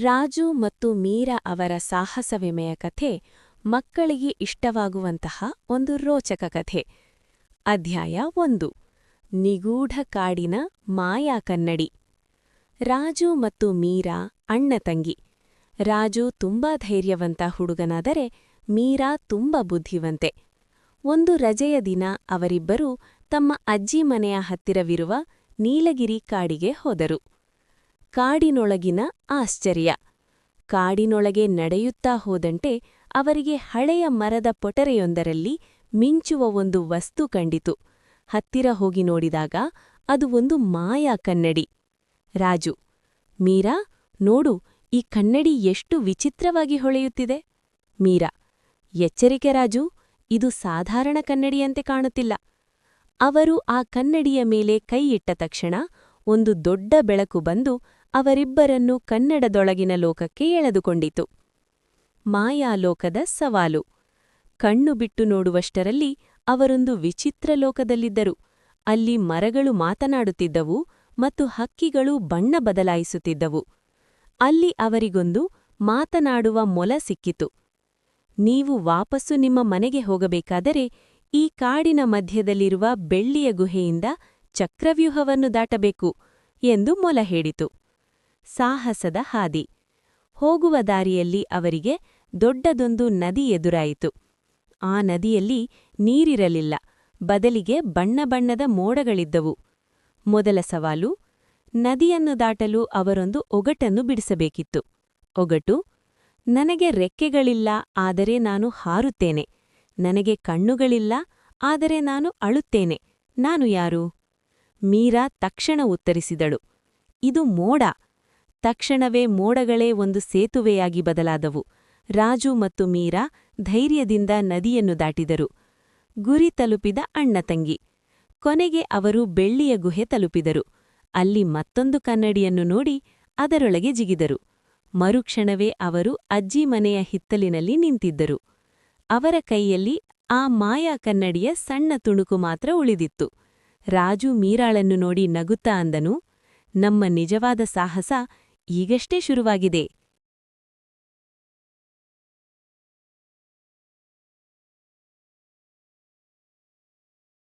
ರಾಜು ಮತ್ತು ಮೀರಾ ಅವರ ಸಾಹಸ ವಿಮೆಯ ಕಥೆ ಮಕ್ಕಳಿಗೆ ಇಷ್ಟವಾಗುವಂತಹ ಒಂದು ರೋಚಕ ಕಥೆ. ಅಧ್ಯಾಯ ಒಂದು. ನಿಗೂಢ ಕಾಡಿನ ಮಾಯಾ ಕನ್ನಡಿ. ರಾಜು ಮತ್ತು ಮೀರಾ ಅಣ್ಣ ತಂಗಿ. ರಾಜು ತುಂಬಾ ಧೈರ್ಯವಂತ ಹುಡುಗನಾದರೆ ಮೀರಾ ತುಂಬಾ ಬುದ್ಧಿವಂತೆ. ಒಂದು ರಜೆಯ ದಿನ ಅವರಿಬ್ಬರೂ ತಮ್ಮ ಅಜ್ಜಿ ಮನೆಯ ಹತ್ತಿರವಿರುವ ನೀಲಗಿರಿ ಕಾಡಿಗೆ ಹೋದರು. ಕಾಡಿನೊಳಗಿನ ಆಶ್ಚರ್ಯ. ಕಾಡಿನೊಳಗೆ ನಡೆಯುತ್ತಾ ಹೋದಂತೆ ಅವರಿಗೆ ಹಳೆಯ ಮರದ ಪೊಟರೆಯೊಂದರಲ್ಲಿ ಮಿಂಚುವ ಒಂದು ವಸ್ತು ಕಂಡಿತು. ಹತ್ತಿರ ಹೋಗಿ ನೋಡಿದಾಗ ಅದು ಒಂದು ಮಾಯಾ ಕನ್ನಡಿ. ರಾಜು, ಮೀರಾ, ನೋಡು, ಈ ಕನ್ನಡಿ ಎಷ್ಟು ವಿಚಿತ್ರವಾಗಿ ಹೊಳೆಯುತ್ತಿದೆ. ಮೀರಾ, ಎಚ್ಚರಿಕೆ ರಾಜು, ಇದು ಸಾಧಾರಣ ಕನ್ನಡಿಯಂತೆ ಕಾಣುತ್ತಿಲ್ಲ. ಅವರು ಆ ಕನ್ನಡಿಯ ಮೇಲೆ ಕೈಯಿಟ್ಟ ತಕ್ಷಣ ಒಂದು ದೊಡ್ಡ ಬೆಳಕು ಬಂದು ಅವರಿಬ್ಬರನ್ನೂ ಕನ್ನಡದೊಳಗಿನ ಲೋಕಕ್ಕೆ ಎಳೆದುಕೊಂಡಿತು. ಮಾಯಾಲೋಕದ ಸವಾಲು. ಕಣ್ಣು ಬಿಟ್ಟು ನೋಡುವಷ್ಟರಲ್ಲಿ ಅವರೊಂದು ವಿಚಿತ್ರ ಲೋಕದಲ್ಲಿದ್ದರು. ಅಲ್ಲಿ ಮರಗಳು ಮಾತನಾಡುತ್ತಿದ್ದವು ಮತ್ತು ಹಕ್ಕಿಗಳು ಬಣ್ಣ ಬದಲಾಯಿಸುತ್ತಿದ್ದವು. ಅಲ್ಲಿ ಅವರಿಗೊಂದು ಮಾತನಾಡುವ ಮೊಲ ಸಿಕ್ಕಿತು. ನೀವು ವಾಪಸ್ಸು ನಿಮ್ಮ ಮನೆಗೆ ಹೋಗಬೇಕಾದರೆ ಈ ಕಾಡಿನ ಮಧ್ಯದಲ್ಲಿರುವ ಬೆಳ್ಳಿಯ ಗುಹೆಯಿಂದ ಚಕ್ರವ್ಯೂಹವನ್ನು ದಾಟಬೇಕು ಎಂದು ಮೊಲ ಹೇಳಿತು. ಸಾಹಸದ ಹಾದಿ. ಹೋಗುವ ದಾರಿಯಲ್ಲಿ ಅವರಿಗೆ ದೊಡ್ಡದೊಂದು ನದಿ ಎದುರಾಯಿತು. ಆ ನದಿಯಲ್ಲಿ ನೀರಿರಲಿಲ್ಲ. ಬದಲಿಗೆ ಬಣ್ಣ ಬಣ್ಣದ ಮೋಡಗಳಿದ್ದವು. ಮೊದಲ ಸವಾಲು, ನದಿಯನ್ನು ದಾಟಲು ಅವರೊಂದು ಒಗಟನ್ನು ಬಿಡಿಸಬೇಕಿತ್ತು. ಒಗಟು, ನನಗೆ ರೆಕ್ಕೆಗಳಿಲ್ಲ, ಆದರೆ ನಾನು ಹಾರುತ್ತೇನೆ. ನನಗೆ ಕಣ್ಣುಗಳಿಲ್ಲ, ಆದರೆ ನಾನು ಅಳುತ್ತೇನೆ. ನಾನು ಯಾರು? ಮೀರಾ ತಕ್ಷಣ ಉತ್ತರಿಸಿದಳು. ಇದು ಮೋಡ. ತಕ್ಷಣವೇ ಮೋಡಗಳೇ ಒಂದು ಸೇತುವೆಯಾಗಿ ಬದಲಾದವು. ರಾಜು ಮತ್ತು ಮೀರಾ ಧೈರ್ಯದಿಂದ ನದಿಯನ್ನು ದಾಟಿದರು. ಗುರಿ ತಲುಪಿದ ಅಣ್ಣತಂಗಿ ಕೊನೆಗೆ ಅವರು ಬೆಳ್ಳಿಯ ಗುಹೆ ತಲುಪಿದರು. ಅಲ್ಲಿ ಮತ್ತೊಂದು ಕನ್ನಡಿಯನ್ನು ನೋಡಿ ಅದರೊಳಗೆ ಜಿಗಿದರು. ಮರುಕ್ಷಣವೇ ಅವರು ಅಜ್ಜಿ ಮನೆಯ ಹಿತ್ತಲಿನಲ್ಲಿ ನಿಂತಿದ್ದರು. ಅವರ ಕೈಯಲ್ಲಿ ಆ ಮಾಯಾ ಕನ್ನಡಿಯ ಸಣ್ಣ ತುಣುಕು ಮಾತ್ರ ಉಳಿದಿತ್ತು. ರಾಜು ಮೀರಾಳನ್ನು ನೋಡಿ ನಗುತ್ತಾ ಅಂದನು, ನಮ್ಮ ನಿಜವಾದ ಸಾಹಸ ಈಗಷ್ಟೇ ಶುರುವಾಗಿದೆ.